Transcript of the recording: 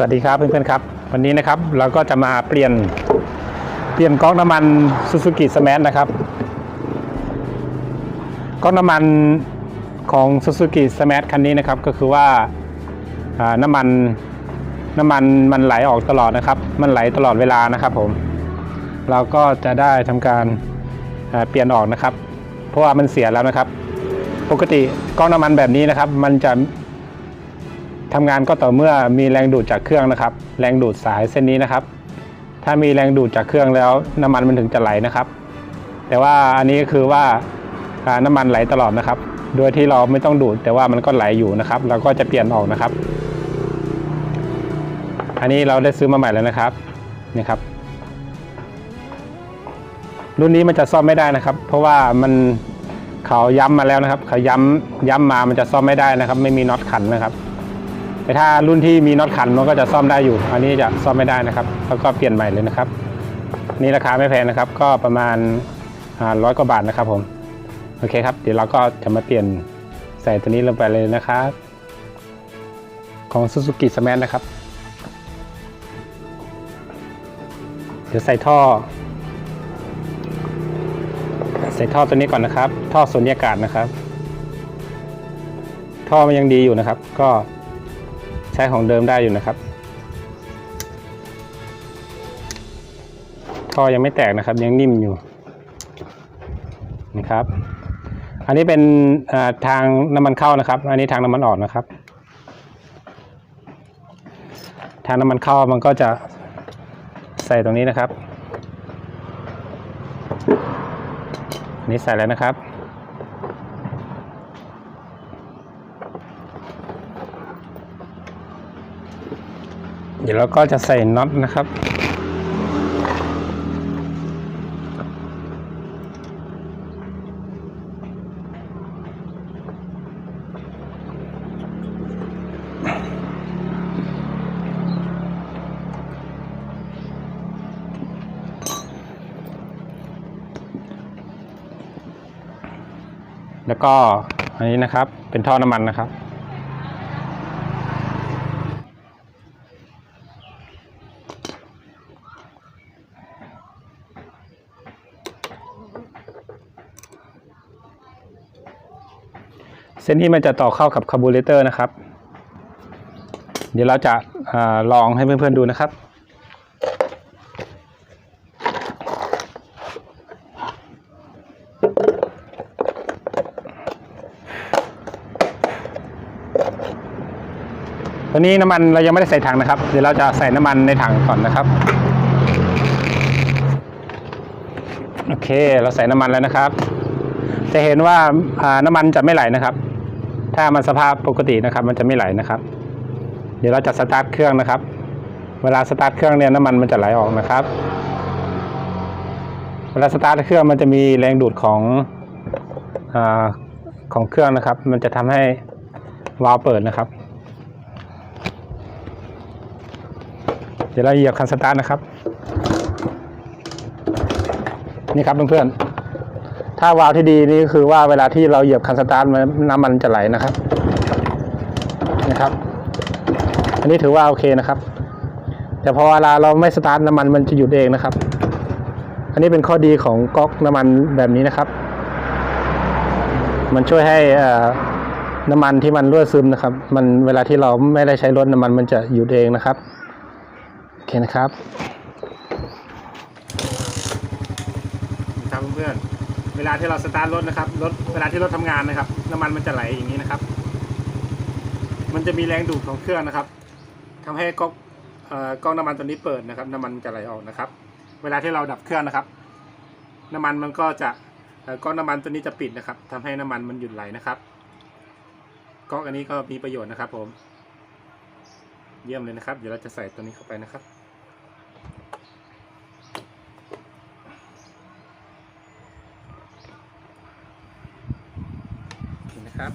สวัสดีครับเพื่อนๆครับ วันนี้นะครับเราก็จะมาเปลี่ยนเปลี่ยนก๊อกน้ำมัน Suzuki Smash นะครับก๊อกน้ำมันของ Suzuki Smash คันนี้นะครับก็คือว่าน้ำมันน้ำมันมันไหลออกตลอดนะครับ มันไหลตลอดเวลานะครับผม เราก็จะได้ทำการเปลี่ยนออกนะครับ เพราะว่ามันเสียแล้วนะครับ ปกติก๊อกน้ำมันแบบนี้นะครับ มันจะ ทำงานก็ต่อเมื่อมีแรงดูดจากเครื่องนะครับ แรงดูดสายเส้นนี้นะครับ ถ้ามีแรงดูดจากเครื่องแล้วน้ำมันมันถึงจะไหลนะครับ แต่ว่าอันนี้ก็คือว่าอ่าน้ำมันไหลตลอดนะครับ โดยที่เราไม่ต้องดูดแต่ว่ามันก็ไหลอยู่นะครับ เราก็จะเปลี่ยนออกนะครับ อันนี้เราได้ซื้อมาใหม่แล้วนะครับนี่ครับ รุ่นนี้มันจะซ่อมไม่ได้นะครับ เพราะว่ามันเขาย้ำมาแล้วนะครับ เขาย้ำย้ำมามันจะซ่อมไม่ได้นะครับ ไม่มีน็อตขันนะครับ แต่ถ้ารุ่นที่มีน็อตขันมันก็จะซ่อมได้อยู่ อันนี้จะซ่อมไม่ได้นะครับ แล้วก็เปลี่ยนใหม่เลยนะครับ นี่ราคาไม่แพงนะครับ ก็ประมาณร้อยกว่าบาทนะครับผมโอเคครับ เดี๋ยวเราก็จะมาเปลี่ยนใส่ตัวนี้ลงไปเลยนะครับ ของ Suzuki Smash นะครับ เดี๋ยวใส่ท่อ ใส่ท่อตัวนี้ก่อนนะครับ ท่อสูญญากาศนะครับ ท่อมันยังดีอยู่นะครับ ก็ ช้ของเดิมได้อยู่นะครับท่อยังไม่แตกนะครับ ยังนิ่มอยู่นะครับ อันนี้เป็นทางน้ำมันเข้านะครับ อันนี้ทางน้ำมันออกนะครับ ทางน้ำมันเข้ามันก็จะใส่ตรงนี้นะครับอันนี้ใส่แล้วนะครับ เดี๋ยวเราก็จะใส่น็อตนะครับ แล้วก็อันนี้นะครับเป็นท่อน้ำมันนะครับ เส้นนี้มันจะต่อเข้ากับคาร์บูเรเตอร์นะครับ เดี๋ยวเราจะอาลองให้เพื่อนๆดูนะครับตัวนี้น้ำมันเรายังไม่ได้ใส่ถังนะครับ เดี๋ยวเราจะใส่น้ำมันในถังก่อนนะครับ โอเค เราใส่น้ำมันแล้วนะครับ จะเห็นว่าน้ำมันจะไม่ไหลนะครับ ถ้ามันสภาพปกตินะครับ มันจะไม่ไหลนะครับ เดี๋ยวเราจะสตาร์ทเครื่องนะครับ เวลาสตาร์ทเครื่องเนี่ยน้ำมันมันจะไหลออกนะครับ เวลาสตาร์ทเครื่องมันจะมีแรงดูดของอาของเครื่องนะครับ มันจะทำให้วาล์วเปิดนะครับ เดี๋ยวเราเหยียบคันสตาร์ทนะครับ นี่ครับเพื่อนๆ ถ้าวาล์วที่ดีนี่ก็คือว่าเวลาที่เราเหยียบคันสตาร์ทมันน้ำมันจะไหลนะครับนะครับ อันนี้ถือว่าโอเคนะครับ แต่พอเวลาเราไม่สตาร์ทน้ำมันมันจะหยุดเองนะครับ อันนี้เป็นข้อดีของก๊อกน้ำมันแบบนี้นะครับ มันช่วยให้น้ำมันที่มันรั่วซึมนะครับ มันเวลาที่เราไม่ได้ใช้รถน้ำมันมันจะหยุดเองนะครับโอเคนะครับครับเพื่อน เวลาที่เราสตาร์ทรถนะครับรถเวลาที่รถทำงานนะครับ น้ำมันมันจะไหลอย่างนี้นะครับ มันจะมีแรงดูดของเครื่องนะครับทำให้ก๊อกเอ่อก๊อกน้ำมันตัวนี้เปิดนะครับ น้ำมันจะไหลออกนะครับ เวลาที่เราดับเครื่องนะครับ น้ำมันมันก็จะก๊อกน้ำมันตัวนี้จะปิดนะครับทำให้น้ำมันมันหยุดไหลนะครับก๊อกอันนี้ก็มีประโยชน์นะครับ ผม เยี่ยมเลยนะครับ เดี๋ยวเราจะใส่ตัวนี้เข้าไปนะครับ ครับ